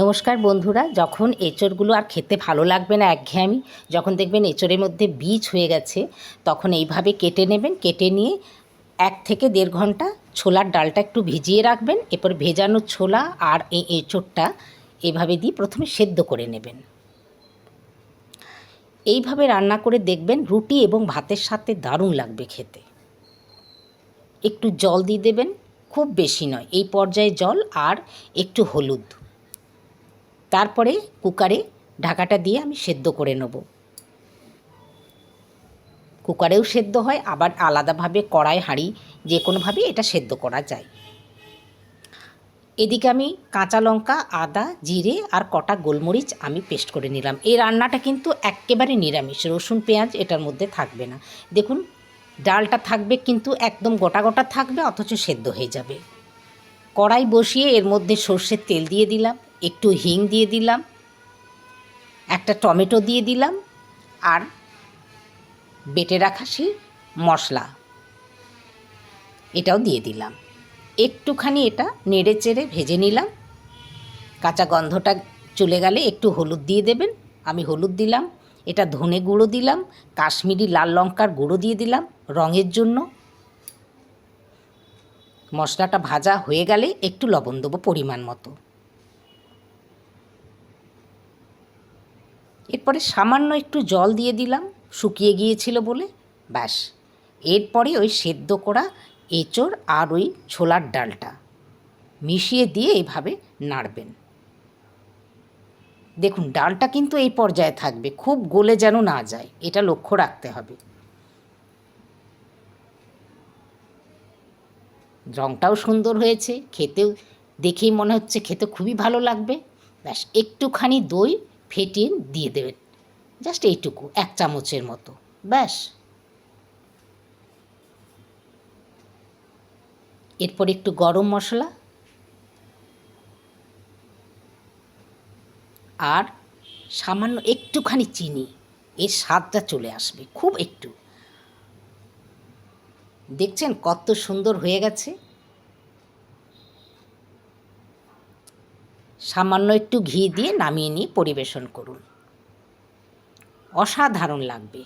নমস্কার বন্ধুরা, যখন এঁচড়গুলো আর খেতে ভালো লাগবে না একঘেয়েমি, যখন দেখবেন এঁচড়ের মধ্যে বীজ হয়ে গেছে, তখন এইভাবে কেটে নেবেন, কেটে নিয়ে এক থেকে দেড় ঘণ্টা ছোলার ডালটা একটু ভিজিয়ে রাখবেন, এরপর ভেজানো ছোলা আর এই এঁচড়টা এভাবে দিয়ে প্রথমে সেদ্ধ করে নেবেন। এইভাবে রান্না করে দেখবেন রুটি এবং ভাতের সাথে দারুণ লাগবে খেতে। একটু জল দিয়ে দেবেন, খুব বেশি নয়, এই পর্যায়ে জল আর একটু হলুদ। তারপরে কুকারে ঢাকাটা দিয়ে আমি সেদ্ধ করে নেব। কুকারেও সেদ্ধ হয়, আবার আলাদাভাবে কড়াই, হাঁড়ি, যে কোনোভাবে এটা সেদ্ধ করা যায়। এদিকে আমি কাঁচা লঙ্কা, আদা, জিরে আর কটা গোলমরিচ আমি পেস্ট করে নিলাম। এই রান্নাটা কিন্তু একেবারে নিরামিষ, রসুন, পেঁয়াজ এটার মধ্যে থাকবে না। দেখুন, ডালটা থাকবে কিন্তু একদম গোটা গোটা থাকবে, অথচ সেদ্ধ হয়ে যাবে। কড়াই বসিয়ে এর মধ্যে সর্ষের তেল দিয়ে দিলাম। একটু হিং দিয়ে দিলাম, একটা টমেটো দিয়ে দিলাম আর বেটে রাখা সেই মশলা, এটাও দিয়ে দিলাম। একটুখানি এটা নেড়ে চেড়ে ভেজে নিলাম। কাঁচা গন্ধটা চলে গেলে একটু হলুদ দিয়ে দেবেন, আমি হলুদ দিলাম, এটা ধনে গুঁড়ো দিলাম, কাশ্মীরি লাল লঙ্কার গুঁড়ো দিয়ে দিলাম রঙের জন্য। মশলাটা ভাজা হয়ে গেলে একটু লবণ দেবো পরিমাণ মতো। এরপরে সামান্য একটু জল দিয়ে দিলাম, শুকিয়ে গিয়েছিল বলে, ব্যাস। এরপরে ওই সেদ্ধ করা এঁচড় আর ওই ছোলার ডালটা মিশিয়ে দিয়ে এভাবে নাড়বেন। দেখুন, ডালটা কিন্তু এই পর্যায়ে থাকবে, খুব গলে যেন না যায়, এটা লক্ষ্য রাখতে হবে। রঙটাও সুন্দর হয়েছে, খেতেও, দেখেই মনে হচ্ছে খেতে খুবই ভালো লাগবে। ব্যাস, একটুখানি দই ফেটিয়ে দিয়ে দেবেন। জাস্ট এইটুকু, এক চামচের মতো। ব্যাস। এরপর একটু গরম মশলা। আর সামান্য একটুখানি চিনি। এর স্বাদটা চলে আসবে, খুব একটু। দেখছেন কত সুন্দর হয়ে গেছে? সামান্য একটু ঘি দিয়ে নামিয়ে নিয়ে পরিবেশন করুন। অসাধারণ লাগবে।